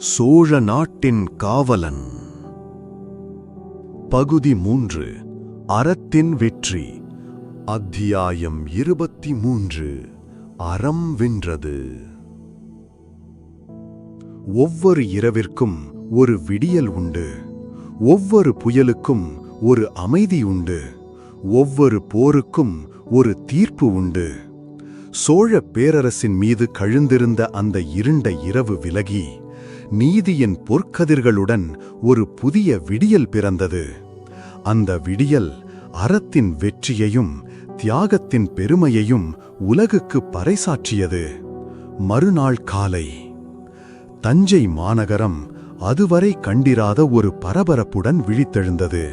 சோழ நாட்டின் காவலன். பகுதி மூன்று அறத்தின் வெற்றி. அத்தியாயம் இருபத்தி மூன்று அறம் வென்றது. ஒவ்வொரு இரவிற்கும் ஒரு விடியல் உண்டு. ஒவ்வொரு புயலுக்கும் ஒரு அமைதி உண்டு. ஒவ்வொரு போருக்கும் ஒரு தீர்ப்பு உண்டு. சோழ பேரரசின் மீது கழுந்திருந்த அந்த இருண்ட இரவு விலகி நீதியின் பொற்கதிர்களுடன் ஒரு புதிய விடியல் பிறந்தது. அந்த விடியல் அறத்தின் வெற்றியையும் தியாகத்தின் பெருமையையும் உலகுக்கு பறைசாற்றியது. மறுநாள் காலை தஞ்சை மாநகரம் அதுவரை கண்டிராத ஒரு பரபரப்புடன் விழித்தெழுந்தது.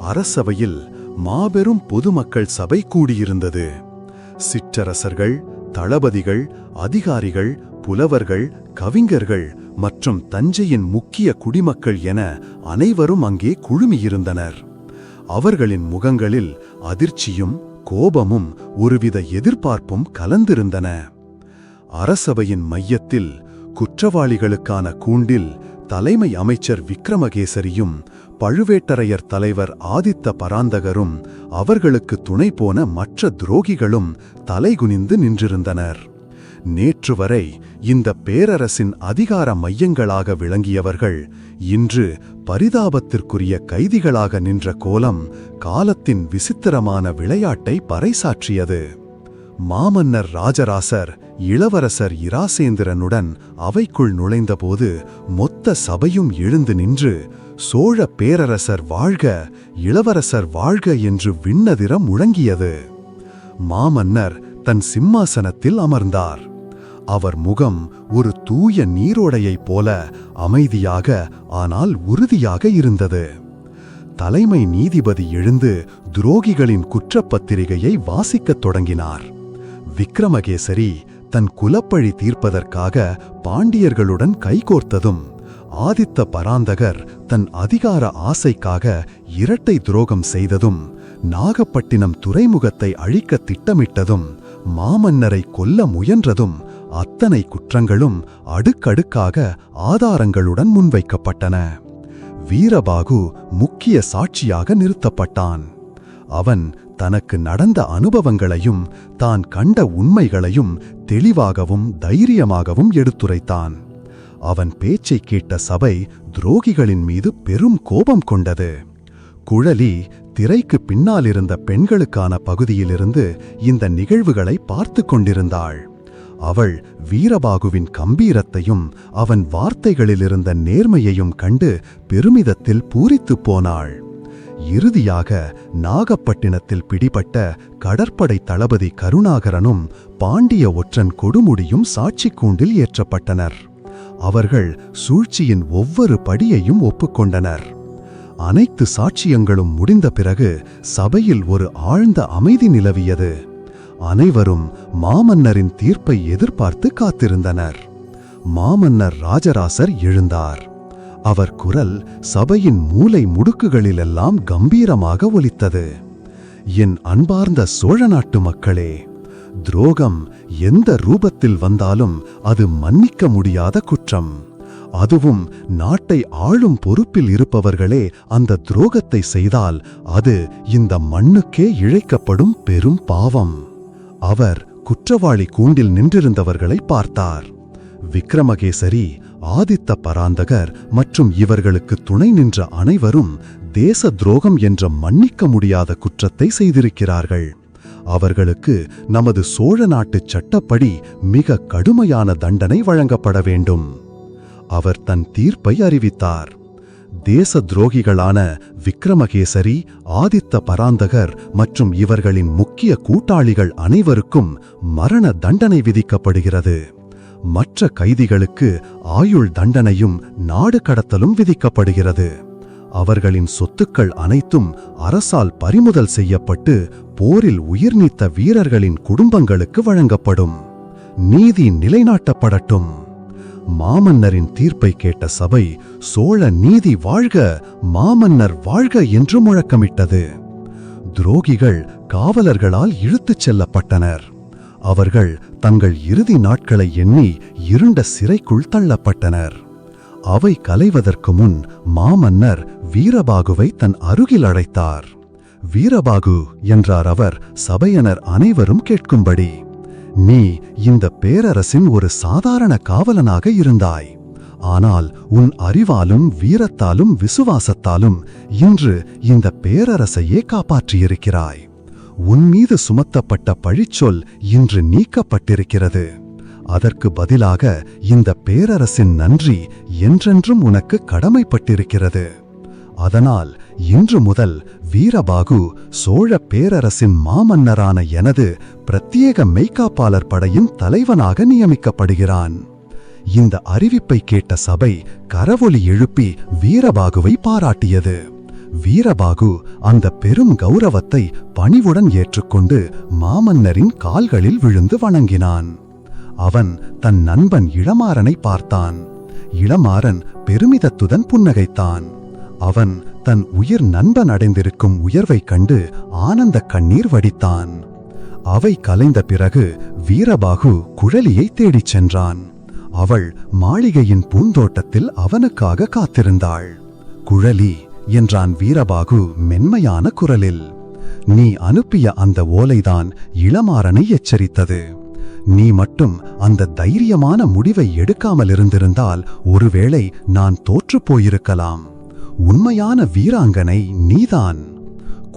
அரசவையில் மாபெரும் பொதுமக்கள் சபை கூடியிருந்தது. சிற்றரசர்கள் தளபதிகள் அதிகாரிகள் புலவர்கள் கவிஞர்கள் மற்றும் தஞ்சையின் முக்கிய குடிமக்கள் என அனைவரும் அங்கே குழுமியிருந்தனர். அவர்களின் முகங்களில் அதிர்ச்சியும் கோபமும் ஒருவித எதிர்பார்ப்பும் கலந்திருந்தன. அரசவையின் மையத்தில் குற்றவாளிகளுக்கான கூண்டில் தலைமை அமைச்சர் விக்ரமகேசரியும் பழுவேட்டரையர் தலைவர் ஆதித்த பராந்தகரும் அவர்களுக்கு துணை போன மற்ற துரோகிகளும் தலைகுனிந்து நின்றிருந்தனர். நேற்று வரை இந்த பேரரசின் அதிகார மையங்களாக விளங்கியவர்கள் இன்று பரிதாபத்திற்குரிய கைதிகளாக நின்ற கோலம் காலத்தின் விசித்திரமான விளையாட்டை பறைசாற்றியது. மாமன்னர் ராஜராசர் இளவரசர் இராசேந்திரனுடன் அவைக்குள் நுழைந்தபோது மொத்த சபையும் எழுந்து நின்று சோழ பேரரசர் வாழ்க இளவரசர் வாழ்க என்று விண்ணதிரம் முழங்கியது. மாமன்னர் தன் சிம்மாசனத்தில் அமர்ந்தார். அவர் முகம் ஒரு தூய நீரோடையைப் போல அமைதியாக ஆனால் உறுதியாக இருந்தது. தலைமை நீதிபதி எழுந்து துரோகிகளின் குற்றப்பத்திரிகையை வாசிக்கத் தொடங்கினார். விக்ரமகேசரி தன் குலப்பழி தீர்ப்பதற்காக பாண்டியர்களுடன் கைகோர்த்ததும் ஆதித்த பராந்தகர் தன் அதிகார ஆசைக்காக இரட்டை துரோகம் செய்ததும் நாகப்பட்டினம் துறைமுகத்தை அழிக்க திட்டமிட்டதும் மாமன்னரை கொல்ல முயன்றதும் அத்தனை குற்றங்களும் அடுக்கடுக்காக ஆதாரங்களுடன் முன்வைக்கப்பட்டன. வீரபாகு முக்கிய சாட்சியாக நிறுத்தப்பட்டான். அவன் தனக்கு நடந்த அனுபவங்களையும் தான் கண்ட உண்மைகளையும் தெளிவாகவும் தைரியமாகவும் எடுத்துரைத்தான். அவன் பேச்சைக் கேட்ட சபை துரோகிகளின் மீது பெரும் கோபம் கொண்டது. குழலி திரைக்கு பின்னாலிருந்த பெண்களுக்கான பகுதியிலிருந்து இந்த நிகழ்வுகளை பார்த்து கொண்டிருந்தாள். அவள் வீரபாகுவின் கம்பீரத்தையும் அவன் வார்த்தைகளிலிருந்த நேர்மையையும் கண்டு பெருமிதத்தில் பூரித்துப் போனாள். இறுதியாக நாகப்பட்டினத்தில் பிடிபட்ட கடற்படை தளபதி கருணாகரனும் பாண்டிய ஒற்றன் கொடுமுடியும் சாட்சி கூண்டில் ஏற்றப்பட்டனர். அவர்கள் சூழ்ச்சியின் ஒவ்வொரு படியையும் ஒப்புக்கொண்டனர். அனைத்து சாட்சியங்களும் முடிந்த பிறகு சபையில் ஒரு ஆழ்ந்த அமைதி நிலவியது. அனைவரும் மாமன்னரின் தீர்ப்பை எதிர்பார்த்து காத்திருந்தனர். மாமன்னர் ராஜராசர் எழுந்தார். அவர் குரல் சபையின் மூலை முடுக்குகளிலெல்லாம் கம்பீரமாக ஒலித்தது. என் அன்பார்ந்த சோழ நாட்டு மக்களே துரோகம் எந்த ரூபத்தில் வந்தாலும் அது மன்னிக்க முடியாத குற்றம். அதுவும் நாட்டை ஆளும் பொறுப்பில் இருப்பவர்களே அந்த துரோகத்தை செய்தால் அது இந்த மண்ணுக்கே இழைக்கப்படும் பெரும் பாவம். அவர் குற்றவாளி கூண்டில் நின்றிருந்தவர்களை பார்த்தார். விக்ரமகேசரி ஆதித்த பராந்தகர் மற்றும் இவர்களுக்கு துணை நின்ற அனைவரும் தேச துரோகம் என்ற மன்னிக்க முடியாத குற்றத்தை செய்திருக்கிறார்கள். அவர்களுக்கு நமது சோழ நாட்டுச் சட்டப்படி மிக கடுமையான தண்டனை வழங்கப்பட வேண்டும். அவர் தன் தீர்ப்பை அறிவித்தார். தேச துரோகிகளான விக்ரமகேசரி ஆதித்த பராந்தகர் மற்றும் இவர்களின் முக்கிய கூட்டாளிகள் அனைவருக்கும் மரண தண்டனை விதிக்கப்படுகிறது. மற்ற கைதிகளுக்கு ஆயுள் தண்டனையும் நாடு கடத்தலும் விதிக்கப்படுகிறது. அவர்களின் சொத்துக்கள் அனைத்தும் அரசால் பறிமுதல் செய்யப்பட்டு போரில் உயிர் நீத்த வீரர்களின் குடும்பங்களுக்கு வழங்கப்படும். நீதி நிலைநாட்டப்படட்டும். மாமன்னரின் தீர்ப்பை கேட்ட சபை சோழ நீதி வாழ்க மாமன்னர் வாழ்க என்று முழக்கமிட்டது. துரோகிகள் காவலர்களால் இழுத்துச் செல்லப்பட்டனர். அவர்கள் தங்கள் இறுதி நாட்களை எண்ணி இருண்ட சிறைக்குள் தள்ளப்பட்டனர். அவை கலைவதற்கு முன் மாமன்னர் வீரபாகுவை தன் அருகில் அழைத்தார் வீரபாகு என்றார் அவர் சபையனர் அனைவரும் கேட்கும்படி. நீ இந்த பேரரசின் ஒரு சாதாரண காவலனாக இருந்தாய். ஆனால் உன் அறிவாலும் வீரத்தாலும் விசுவாசத்தாலும் இன்று இந்த பேரரசையே காப்பாற்றியிருக்கிறாய். உன் மீது சுமத்தப்பட்ட பழிச்சொல் இன்று நீக்கப்பட்டிருக்கிறது. அதற்கு பதிலாக இந்த பேரரசின் நன்றி என்றென்றும் உனக்கு கடமைப்பட்டிருக்கிறது. அதனால் இன்று முதல் வீரபாகு சோழ பேரரசின் மாமன்னரான எனது பிரத்யேக மெய்காப்பாளர் படையின் தலைவனாக நியமிக்கப்படுகிறான். இந்த அறிவிப்பை கேட்ட சபை கரவொலி எழுப்பி வீரபாகுவை பாராட்டியது. வீரபாகு அந்த பெரும் கௌரவத்தை பணிவுடன் ஏற்றுக்கொண்டு மாமன்னரின் கால்களில் விழுந்து வணங்கினான். அவன் தன் நண்பன் இளமாறனை பார்த்தான். இளமாறன் பெருமிதத்துடன் புன்னகைத்தான். அவன் தன் உயிர் நண்பன் அடைந்திருக்கும் உயர்வைக் கண்டு ஆனந்த கண்ணீர் வடித்தான். அவை கலைந்த பிறகு வீரபாகு குழலியை தேடிச் சென்றான். அவள் மாளிகையின் பூந்தோட்டத்தில் அவனுக்காக காத்திருந்தாள். குழலி என்றான் வீரபாகு மென்மையான குரலில் நீ அனுப்பிய அந்த ஓலைதான் இளமாறனை எச்சரித்தது. நீ மட்டும் அந்த தைரியமான முடிவை எடுக்காமல் இருந்திருந்தால் ஒருவேளை நான் தோற்றுப் போயிருக்கலாம். உண்மையான வீராங்கனை நீதான்.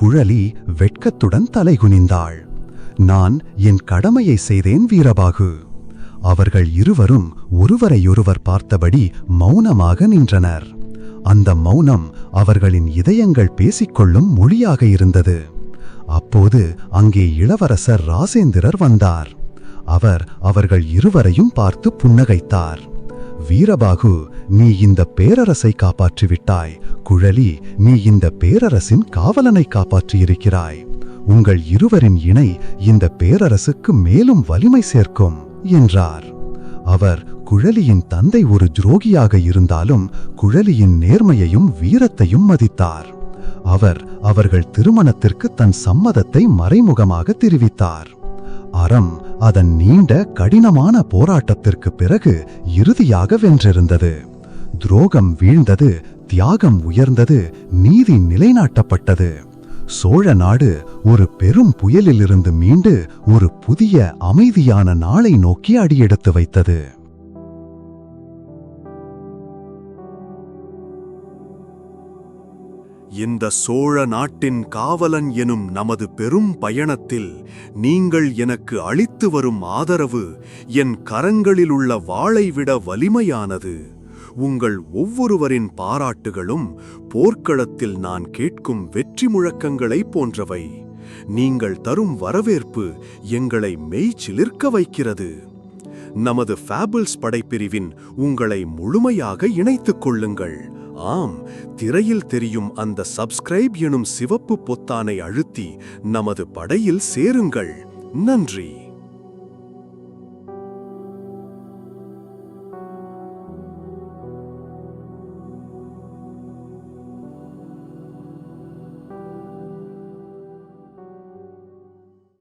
குழலி வெட்கத்துடன் தலைகுனிந்தாள். நான் என் கடமையை செய்தேன் வீரபாகு. அவர்கள் இருவரும் ஒருவரையொருவர் பார்த்தபடி மௌனமாக நின்றனர். அந்த மௌனம் அவர்களின் இதயங்கள் பேசிக்கொள்ளும் மொழியாக இருந்தது. அப்போது அங்கே இளவரசர் ராசேந்திரர் வந்தார். அவர் அவர்கள் இருவரையும் பார்த்து புன்னகைத்தார். வீரபாகு நீ இந்த பேரரசை காப்பாற்றிவிட்டாய். குழலி நீ இந்த பேரரசின் காவலனை காப்பாற்றியிருக்கிறாய். உங்கள் இருவரின் இணை இந்த பேரரசுக்கு மேலும் வலிமை சேர்க்கும் என்றார். அவர் குழலியின் தந்தை ஒரு துரோகியாக இருந்தாலும் குழலியின் நேர்மையையும் வீரத்தையும் மதித்தார். அவர் அவர்கள் திருமணத்திற்கு தன் சம்மதத்தை மறைமுகமாக தெரிவித்தார். அறம் அதன் நீண்ட கடினமான போராட்டத்திற்கு பிறகு இறுதியாக வென்றிருந்தது. துரோகம் வீழ்ந்தது தியாகம் உயர்ந்தது நீதி நிலைநாட்டப்பட்டது. சோழ நாடு ஒரு பெரும் புயலிலிருந்து மீண்டு ஒரு புதிய அமைதியான நாளை நோக்கி அடியெடுத்து வைத்தது. இந்த சோழ நாட்டின் காவலன் எனும் நமது பெரும் பயணத்தில் நீங்கள் எனக்கு அளித்து வரும் ஆதரவு என் கரங்களிலுள்ள வாளை விட வலிமையானது. உங்கள் ஒவ்வொருவரின் பாராட்டுகளும் போர்க்களத்தில் நான் கேட்கும் வெற்றி முழக்கங்களைப் போன்றவை. நீங்கள் தரும் வரவேற்பு எங்களை மெய்ச்சிலிர்க்க வைக்கிறது. நமது ஃபேபிள்ஸ் படைப்பிரிவின் உங்களை முழுமையாக இணைத்துக் கொள்ளுங்கள். ஆம் திரையில் தெரியும் அந்த சப்ஸ்கிரைப் எனும் சிவப்பு பொத்தானை அழுத்தி நமது படையில் சேருங்கள். நன்றி.